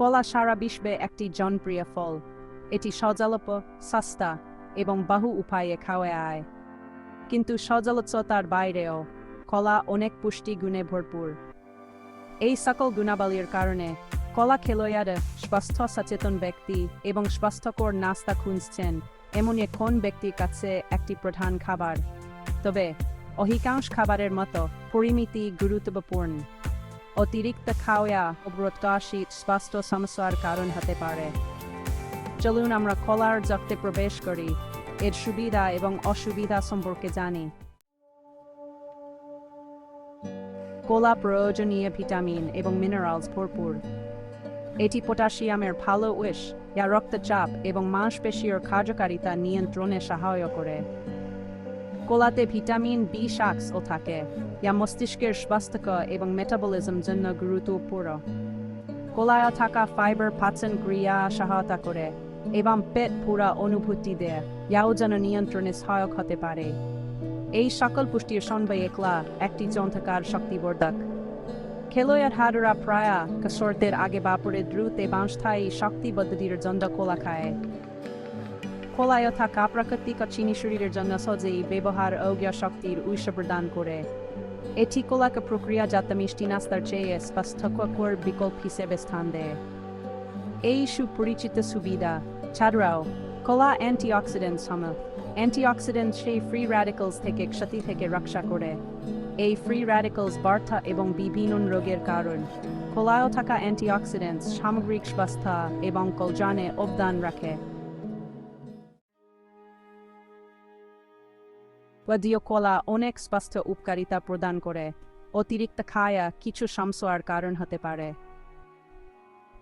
কলা সারা বিশ্বে একটি জনপ্রিয় ফল। এটি সজলপ, সস্তা এবং বহু উপায়ে খাওয়া আয়। কিন্তু সজলতার বাইরেও কলা অনেক পুষ্টি গুণে ভরপুর। এই সকল গুণাবলীর কারণে কলা খেলোয়াড়, স্বাস্থ্য সচেতন ব্যক্তি এবং স্বাস্থ্যকর নাস্তা খুঁজছেন এমন কোন ব্যক্তির কাছে একটি প্রধান খাবার। তবে অধিকাংশ খাবারের মতো পরিমিতি গুরুত্বপূর্ণ। অতিরিক্ত খাওয়া অপ্রত্যাশিত স্বাস্থ্য সমস্যার কারণ হতে পারে। চলুন আমরা কলার জগতে প্রবেশ করি। এর সুবিধা এবং অসুবিধা সম্পর্কে জানি। কলা প্রয়োজনীয় ভিটামিন এবং মিনারেলস ভরপুর। এটি পটাশিয়ামের ভালো উৎস, যা রক্তচাপ এবং মাংসপেশির কার্যকারিতা নিয়ন্ত্রণে সহায় করে। কলাতে ভিটামিন বি শাকস ও থাকে, যা মস্তিষ্কের স্বাস্থ্যকর এবং মেটাবলিজম জন্য গুরুত্বপূর্ণ। কলায় থাকা ফাইবার পাচন ক্রিয়া সহায়তা করে এবং পেট পুরা অনুভূতি দেয়, যাও যেন নিয়ন্ত্রণে সহায়ক হতে পারে। এই সকল পুষ্টির সন্বয় একলা একটি চন্থকার শক্তিবর্ধক। খেলোয়াড় হাররা প্রায় কসরতের আগে বাপরে দ্রুত এবং স্থায়ী শক্তি পদ্ধতির জন্য কলা খায়। কলায় থাকা প্রাকৃতিক চিনি শরীরের জন্য সহজেই ব্যবহার অজ্ঞ শক্তির উৎস প্রদান করে এটি কলাকে প্রক্রিয়াজাত মিষ্টি নাস্তার চেয়ে স্বাস্থ্যকর বিকল্প হিসেবে স্থান দেয় এই সুপরিচিত সুবিধা ছাড়াও কলা অ্যান্টিঅক্সিডেন্ট সম অ্যান্টিঅক্সিডেন্ট সেই ফ্রি র্যাডিক্যালস থেকে ক্ষতি থেকে রক্ষা করে এই ফ্রি র্যাডিক্যালস বার্থা এবং বিভিন্ন রোগের কারণ কলায় থাকা অ্যান্টিঅক্সিডেন্টস সামগ্রিক স্বাস্থ্য এবং কল্যাণে অবদান রাখে ওয়াদিও কলা অনেক স্বাস্থ্য উপকারিতা প্রদান করে। অতিরিক্ত খায়া কিছু সমস্যার কারণ হতে পারে।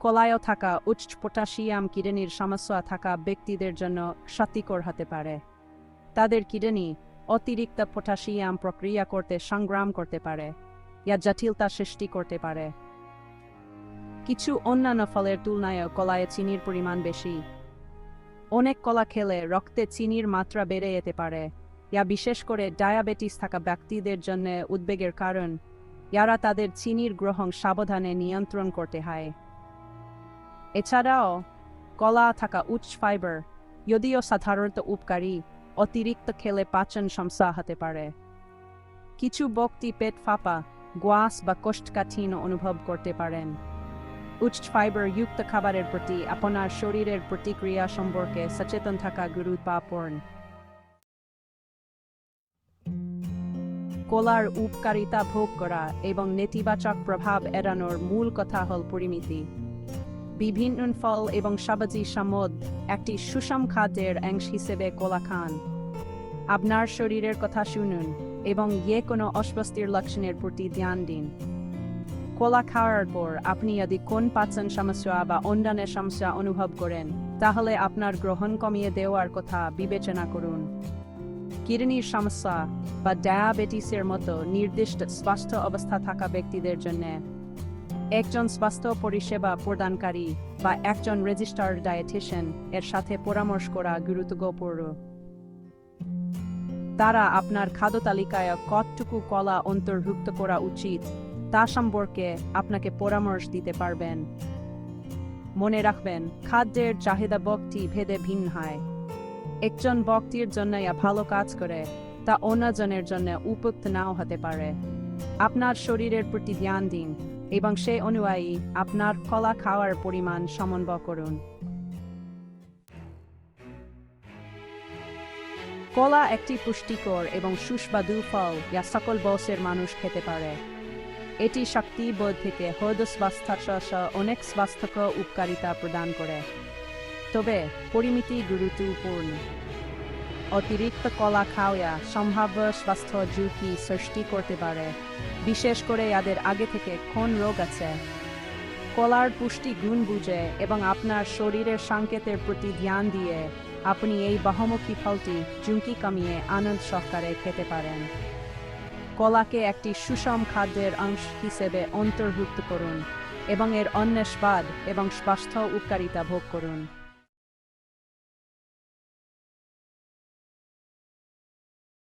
কলায়ও থাকা উচ্চ পটাশিয়াম কিডনির সমস্যা থাকা ব্যক্তিদের জন্য ক্ষতিকর হতে পারে। তাদের কিডনি অতিরিক্ত পটাশিয়াম প্রক্রিয়া করতে সংগ্রাম করতে পারে, ইয়া জটিলতা সৃষ্টি করতে পারে। কিছু অন্যান্য ফলের তুলনায় কলায় চিনির পরিমাণ বেশি। অনেক কলা খেলে রক্তে চিনির মাত্রা বেড়ে যেতে পারে। ইয়া বিশেষ করে ডায়াবেটিস থাকা ব্যক্তিদের জন্য উদ্বেগের কারণ। ইয়ারা তাদের চিনির গ্রহণ সাবধানে নিয়ন্ত্রণ করতে হয়। এছাড়াও, কলা থাকা উচ্চ ফাইবার, যদিও সাধারণত উপকারী, অতিরিক্ত খেলে পাচন সমস্যা হতে পারে। কিছু ব্যক্তি পেট ফাঁপা গ্যাস বা কোষ্ঠকাঠিন্য অনুভব করতে পারেন। উচ্চ ফাইবার যুক্ত খাবারের প্রতি আপনার শরীরের প্রতিক্রিয়া সম্পর্কে সচেতন থাকা গুরুত্বপূর্ণ। কলার উপকারিতা ভোগ করা এবং নেতিবাচক প্রভাব এড়ানোর মূল কথা হল পরিমিতি বিভিন্ন ফল এবং সবজি সামদ একটি সুষম খাদ্যের অংশ হিসেবে কলা খান। আপনার শরীরের কথা শুনুন এবং যে কোনো অস্বস্তির লক্ষণের প্রতি ধ্যান দিন। কলা খাওয়ার পর আপনি যদি কোন পাচন সমস্যা বা অন্যান্য সমস্যা অনুভব করেন তাহলে আপনার গ্রহণ কমিয়ে দেওয়ার কথা বিবেচনা করুন। কিডনির সমস্যা বা ডায়াবেটিসের মতো নির্দিষ্ট স্বাস্থ্য অবস্থা থাকা ব্যক্তিদের জন্য একজন স্বাস্থ্য পরিষেবা প্রদানকারী বা একজন রেজিস্টার্ড ডায়েটিশিয়ান এর সাথে পরামর্শ করা গুরুত্বপূর্ণ। তারা আপনার খাদ্য তালিকায় কতটুকু কলা অন্তর্ভুক্ত করা উচিত তা সম্পর্কে আপনাকে পরামর্শ দিতে পারবেন। মনে রাখবেন, খাদ্যের চাহিদা ব্যক্তি ভেদে ভিন্ন হয়। একজন ব্যক্তির জন্য ইয়া ভালো কাজ করে, তা অন্যজনের জন্য উপযুক্ত নাও হতে পারে। আপনার শরীরের প্রতি ধ্যান দিন এবং সেই অনুযায়ী আপনার কলা খাওয়ার পরিমাণ সমন্বয় করুন। কলা একটি পুষ্টিকর এবং সুস্বাদু ফল যা সকল বয়সের মানুষ খেতে পারে। এটি শক্তিবোধ থেকে হৃদ স্বাস্থ্য অনেক স্বাস্থ্যকর উপকারিতা প্রদান করে। তবে পরিমিতি গুরুত্বপূর্ণ। অতিরিক্ত কলা খাওয়া সম্ভাব্য স্বাস্থ্য ঝুঁকি সৃষ্টি করতে পারে, বিশেষ করে এদের আগে থেকে কোন রোগ আছে। কলার পুষ্টি গুণ বুঝে এবং আপনার শরীরের সংকেতের প্রতি ধ্যান দিয়ে আপনি এই বহুমুখী ফলটি ঝুঁকি কমিয়ে আনন্দ সহকারে খেতে পারেন। কলাকে একটি সুষম খাদ্যের অংশ হিসেবে অন্তর্ভুক্ত করুন এবং এর অন্য এবং স্বাস্থ্য উপকারিতা ভোগ করুন।